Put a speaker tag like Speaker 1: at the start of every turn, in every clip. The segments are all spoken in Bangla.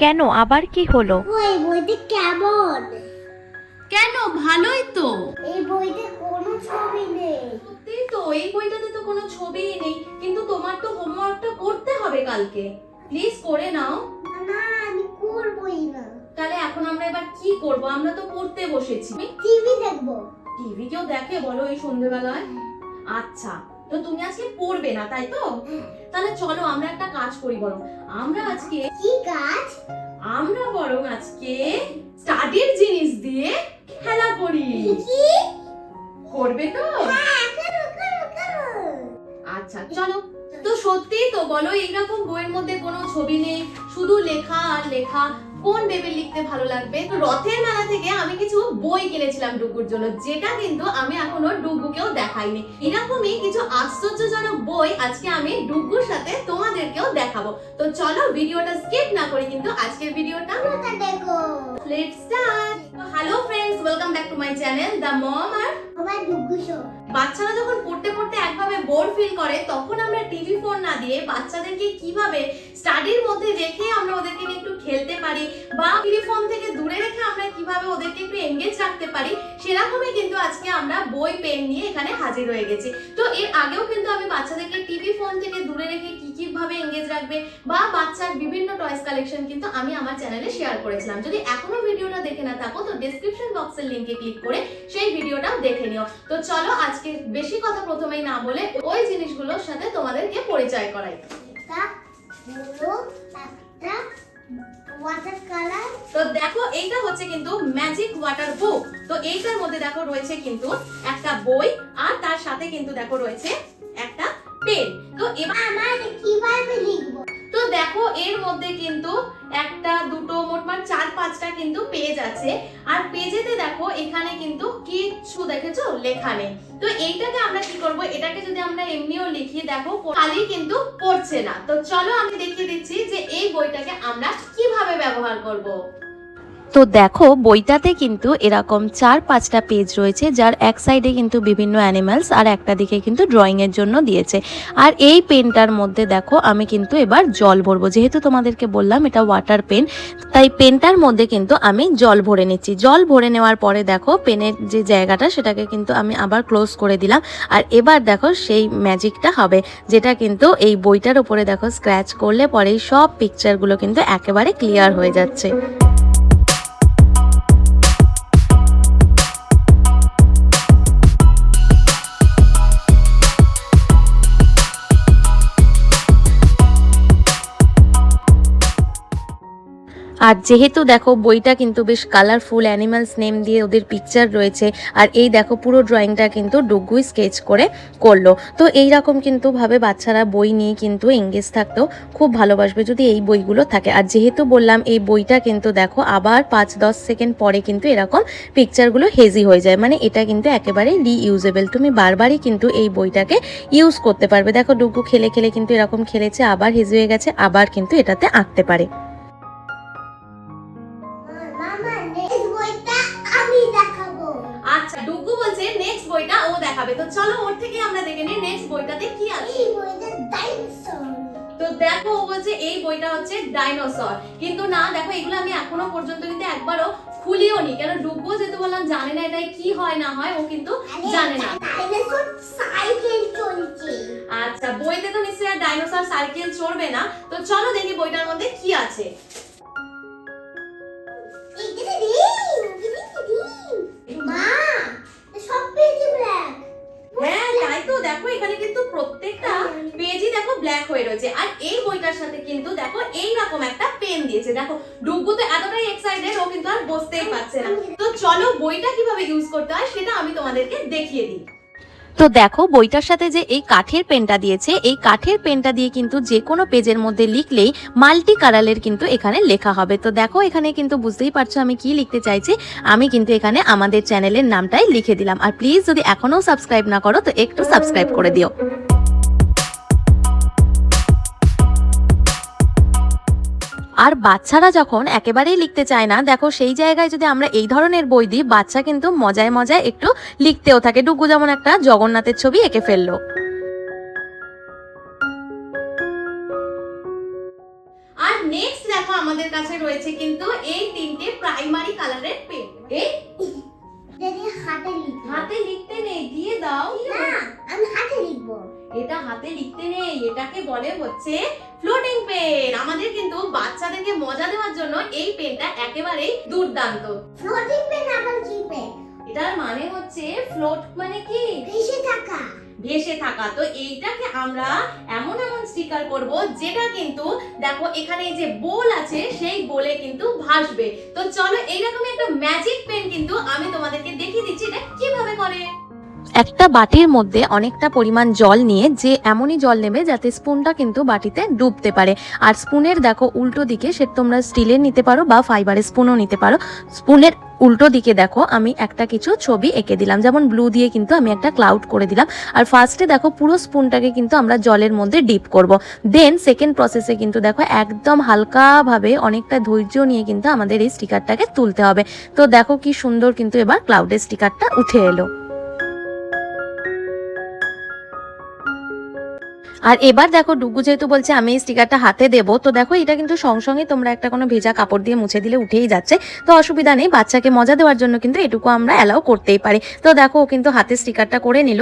Speaker 1: কেন? আবার কি হলো?
Speaker 2: ওই বইতে কেমন?
Speaker 3: কেন? ভালোই তো।
Speaker 2: এই বইতে কোনো ছবি নেই।
Speaker 3: সত্যিই তো এই বইটাতে তো কোনো ছবিই নেই। কিন্তু তোমার তো হোমওয়ার্কটা করতে হবে কালকে। প্লিজ করে নাও।
Speaker 2: না আমি করবই না।
Speaker 3: তাহলে এখন আমরা এবার কি করব? আমরা তো পড়তে বসেছি।
Speaker 2: টিভি দেখব।
Speaker 3: টিভি কেউ দেখে বলো এই সন্ধেবেলায়? আচ্ছা তো তুমি আজকে পড়বে না তাই তো? তাহলে চলো আমরা একটা কাজ করি বরং। আমরা আজকে
Speaker 2: কি কাজ?
Speaker 3: আমরা বরং আজকে স্টাডির জিনিস দিয়ে খেলা করি।
Speaker 2: কি?
Speaker 3: করবে তো?
Speaker 2: হ্যাঁ
Speaker 3: আচ্ছা চলো। তো সত্যি তো বলো এইরকম বইয়ের মধ্যে কোনো ছবি নেই শুধু লেখা আর লেখা। কোন বেবি লিখতে ভালো লাগবে? তো রথের মেলা থেকে আমি কিছু বই কিনেছিলাম ডুগুর জন্য যেটা কিন্তু আমি এখনও ডুগুকেও দেখাইনি। এরকমই কিছু আশ্চর্যজনক বই আজকে আমি ডুগুর সাথে তোমাদেরকেও দেখাবো। তো চলো ভিডিওটা স্কিপ না করে কিন্তু আজকের ভিডিওটা
Speaker 2: ওটা দেখো?
Speaker 3: Let's start hello friends welcome back to my channel the mom আর বাচ্চারা যখন পড়তে পড়তে একভাবে বোর ফিল করে, তখন আমরা টিভি ফোন না দিয়ে বাচ্চাদেরকে কীভাবে স্টাডির মধ্যে রেখে আমরা ওদেরকে একটু খেলতে পারি বা টিভি ফোন থেকে দূরে বই, পেন নিয়ে এখানে হাজির হয়ে গেছি। তো এর আগেও কিন্তু আমি বাচ্চাদেরকে টিভি ফোন থেকে দূরে রেখে কি কি ভাবে এঙ্গেজ রাখবে বা বাচ্চার বিভিন্ন টয়েস কালেকশন কিন্তু আমি আমার চ্যানেলে শেয়ার করেছিলাম। যদি এখনও ভিডিওটা দেখে না থাকো, তো ডেসক্রিপশন বক্সের লিংকে ক্লিক করে সেই ভিডিওটাও দেখে নিও। তো চলো আজকে বেশি কথা প্রথমেই না বলে ওই জিনিসগুলোর সাথে তোমাদেরকে পরিচয় করাই।
Speaker 2: একটা ওয়াটার কালার
Speaker 3: তো দেখো এইটা হচ্ছে কিন্তু ম্যাজিক ওয়াটার বুক তো এইটার মধ্যে দেখো রয়েছে কিন্তু একটা বই আর তার সাথে কিন্তু দেখো রয়েছে একটা পেন তো এবার
Speaker 2: আমার কীভাবে লিখব?
Speaker 3: তো দেখো এর মধ্যে কিন্তু একটা দুটো মোটমাট চার পাঁচটা আছে আর পেজেতে দেখো, এখানে কিন্তু কিচ্ছু দেখেছ? লেখা নেই। তো এইটাকে আমরা কি করব? এটাকে যদি আমরা এমনিও লিখি, দেখো, খালি কিন্তু পড়ছে না। তো চলো আমি দেখিয়ে দিচ্ছি যে এই বইটাকে আমরা কীভাবে ব্যবহার করব।
Speaker 1: তো দেখো, বইটাতে কিন্তু এরকম চার, পাঁচটা পেজ রয়েছে, যার এক সাইডে কিন্তু বিভিন্ন অ্যানিমালস আর একটা দিকে কিন্তু ড্রয়িংয়ের জন্য দিয়েছে। আর এই পেনটার মধ্যে দেখো, আমি কিন্তু এবার জল ভরবো। যেহেতু তোমাদেরকে বললাম এটা ওয়াটার পেন তাই পেনটার মধ্যে কিন্তু আমি জল ভরে নিচ্ছি। জল ভরে নেওয়ার পরে দেখো পেনের যে জায়গাটা, সেটাকে কিন্তু আমি আবার ক্লোজ করে দিলাম। আর এবার দেখো, সেই ম্যাজিকটা হবে, যেটা কিন্তু এই বইটার উপরে দেখো স্ক্র্যাচ করলে পরেই সব পিকচারগুলো কিন্তু একেবারে ক্লিয়ার হয়ে যাচ্ছে। আর যেহেতু দেখো বইটা কিন্তু বেশ কালারফুল অ্যানিমালস নেম দিয়ে ওদের পিকচার রয়েছে, আর এই দেখো পুরো ড্রয়িংটা কিন্তু ডুগুই স্কেচ করে করল। তো এই রকম কিন্তু ভাবে বাচ্চারা বই নিয়ে কিন্তু এঙ্গেজ থাকতেও খুব ভালোবাসবে যদি এই বইগুলো থাকে। আর যেহেতু বললাম এই বইটা কিন্তু দেখো আবার পাঁচ দশ সেকেন্ড পরে কিন্তু এরকম পিকচারগুলো হেজি হয়ে যায়। মানে এটা কিন্তু একেবারে রিইউজেবল তুমি বারবারই কিন্তু এই বইটাকে ইউজ করতে পারবে। দেখো ডুগু খেলে খেলে কিন্তু এরকম খেলেছে, আবার হেজি হয়ে গেছে, আবার কিন্তু এটাতে আঁকতে পারে।
Speaker 3: আচ্ছা ডুগু বলছে নেক্সট বইটা ও দেখাবে। তো চলো ওর থেকে আমরা দেখে নিই নেক্সট বইটাতে কি আছে।
Speaker 2: এই বইটা ডাইনোসর
Speaker 3: তো দেখো ও বলছে এই বইটা হচ্ছে ডাইনোসর কিন্তু না দেখো এগুলো আমি এখনও পর্যন্ত কিন্তু একবারও খুলিও নি কেন ডুববো যেহেতু বললাম জানে না এটাই কি হয় না হয় ও কিন্তু জানে না।
Speaker 2: ডাইনোসর সাইকেল চলছে।
Speaker 3: আচ্ছা বইতে তো নিশ্চয়ই আর ডাইনোসর সাইকেল চড়বে না। তো চলো দেখি বইটার মধ্যে কি আছে।
Speaker 2: ব্ল্যাক
Speaker 3: হয়ে রয়েছে। আর এই বইটার সাথে কিন্তু দেখো এই রকম একটা পেন দিয়েছে। দেখো ডুগু তো এতটাই এক্সাইটেড ও কিন্তু আর বসতেই পারছে না। তো চলো, বইটা কীভাবে ইউজ করতে হয় সেটা আমি তোমাদেরকে দেখিয়ে দিই।
Speaker 1: তো দেখো, বইটার সাথে যে এই কাঠের পেনটা দিয়েছে, এই কাঠের পেনটা দিয়ে কিন্তু যে কোনো পেজের মধ্যে লিখলেই মাল্টি কালারের কিন্তু এখানে লেখা হবে। তো দেখো, এখানে কিন্তু বুঝতেই পারছ আমি কি লিখতে চাইছি। আমি কিন্তু এখানে আমাদের চ্যানেলের নামটাই লিখে দিলাম। আর প্লিজ যদি এখনও সাবস্ক্রাইব না করো, তো একটু সাবস্ক্রাইব করে দিও। আর বাচ্চারা যখন একেবারেই লিখতে চায় না দেখো সেই জায়গায় যদি আমরা এই ধরনের বই দিই বাচ্চা কিন্তু মজায় মজায় একটু লিখতেও থাকে। ডুগু যেমন একটা জগন্নাথের ছবি এঁকে ফেলল।
Speaker 3: আর নেক্সট দেখো আমাদের কাছে রয়েছে কিন্তু এই তিনটে প্রাইমারি কালারের পেন এই
Speaker 2: হাতে
Speaker 3: লিখতে নেই দিয়ে দাও।
Speaker 2: না আমি
Speaker 3: এটা হাতে লিখতে নেই এটাকে বলে হচ্ছে ফ্লোটিং পেন আমাদের কিন্তু বাচ্চাদেরকে মজা দেওয়ার জন্য এই পেনটা একেবারেই দুর্দান্ত।
Speaker 2: ফ্লোটিং পেন আবার কি পেন
Speaker 3: এটার মানে হচ্ছে ফ্লোট মানে কি?
Speaker 2: ভেসে থাকা।
Speaker 3: ভেসে থাকা। তো এইটাকে আমরা এমন এমন স্টিকার করব যেটা কিন্তু দেখো এখানে যে বোল আছে সেই বোলে কিন্তু ভাসবে। তো চলো এইরকমই একটা ম্যাজিক পেন কিন্তু আমি তোমাদেরকে দেখিয়ে দিচ্ছি এটা কীভাবে করে?
Speaker 1: একটা বাটির মধ্যে অনেকটা পরিমাণ জল নিয়ে যে এমনই জল নেবে যাতে স্পুনটা কিন্তু বাটিতে ডুবতে পারে। আর স্পুনের দেখো উল্টো দিকে সে তোমরা স্টিলের নিতে পারো বা ফাইবারের স্পুনও নিতে পারো। স্পুনের উল্টো দিকে দেখো আমি একটা কিছু ছবি এঁকে দিলাম। যেমন ব্লু দিয়ে কিন্তু আমি একটা ক্লাউড করে দিলাম। আর ফার্স্টে দেখো পুরো স্পুনটাকে কিন্তু আমরা জলের মধ্যে ডিপ করব। দেন সেকেন্ড প্রসেসে কিন্তু দেখো একদম হালকাভাবে অনেকটা ধৈর্য নিয়ে কিন্তু আমাদের এই স্টিকারটাকে তুলতে হবে। তো দেখো কি সুন্দর কিন্তু এবার ক্লাউডের স্টিকারটা উঠে এলো। আর এবার দেখো, ডুগু যেহেতু বলছে আমি এই স্টিকারটা হাতে দেব, তো দেখো এটা কিন্তু সঙ্গে সঙ্গে তোমরা একটা কোনো ভেজা কাপড় দিয়ে মুছে দিলে উঠেই যাচ্ছে। তো অসুবিধা নেই, বাচ্চাকে মজা দেওয়ার জন্য কিন্তু এটুকু আমরা অ্যালাউ করতেই পারি। তো দেখো, ও কিন্তু হাতে স্টিকারটা করে নিল।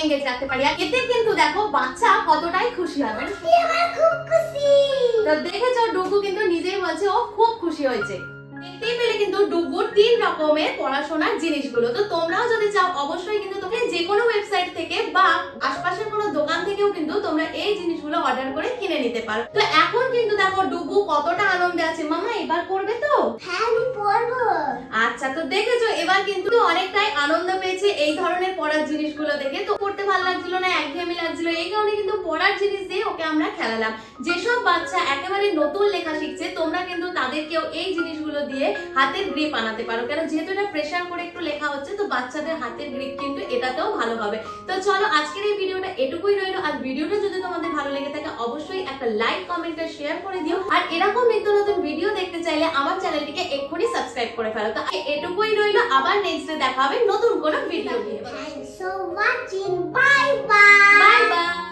Speaker 3: এঙ্গেজ রাখতে পারি। আর এতে কিন্তু দেখো বাচ্চা কতটাই খুশি হবে
Speaker 2: খুশি।
Speaker 3: তো দেখেছ, ডুগু কিন্তু নিজেই বলছে, ও খুব খুশি হয়েছে। দেখতেই পেলে কিন্তু তিন রকমের পড়াশোনার জিনিসগুলো। তো তোমরাও যদি চাও, অবশ্যই কিন্তু তোমরা যে কোনো ওয়েবসাইট থেকে বা আশপাশের কোনো দোকান থেকেও কিন্তু তোমরা এই জিনিসগুলো অর্ডার করে কিনে নিতে পারো। তো এখন কিন্তু দেখো, ডুগু কতটা আনন্দে আছে। মামা, এবার করবে তো?
Speaker 2: হ্যাঁ আমি পড়ব
Speaker 3: আচ্ছা তো দেখেছ, এবার কিন্তু অনেকটাই আনন্দ পেয়েছে এই ধরনের পড়ার জিনিসগুলো দেখে। তো পড়তে ভালো লাগছিল না, একঘেয়েমি লাগছিল, এই কারণে কিন্তু পড়ার জিনিস দিয়ে ওকে আমরা খেলালাম। যেসব বাচ্চা একেবারে নতুন লেখা শিখছে, তোমরা কিন্তু তাদেরকেও এই জিনিসগুলো দিয়ে হাতের গ্রিপ আনাতে পারো। কেন, যেহেতু এটা প্রেশার করে একটু লেখা হচ্ছে, তো বাচ্চাদের হাতের গ্রিপ কিন্তু এটাতেও ভালো হবে। তো চলো, আজকের এই ভিডিওটা এটুকুই রইল। আর ভিডিওটা যদি তোমাদের ভালো লেগে থাকে, অবশ্যই একটা লাইক কমেন্ট শেয়ার করে দিও। আর এরকম নিত্য নতুন ভিডিও দেখতে চাইলে আমার চ্যানেলটিকে এক্ষুনি সাবস্ক্রাইব করে ফেলো। তো এটুকুই রইল। আবার নেক্সট দেখা হবে নতুন কোনো ভিডিও নিয়ে। Bye bye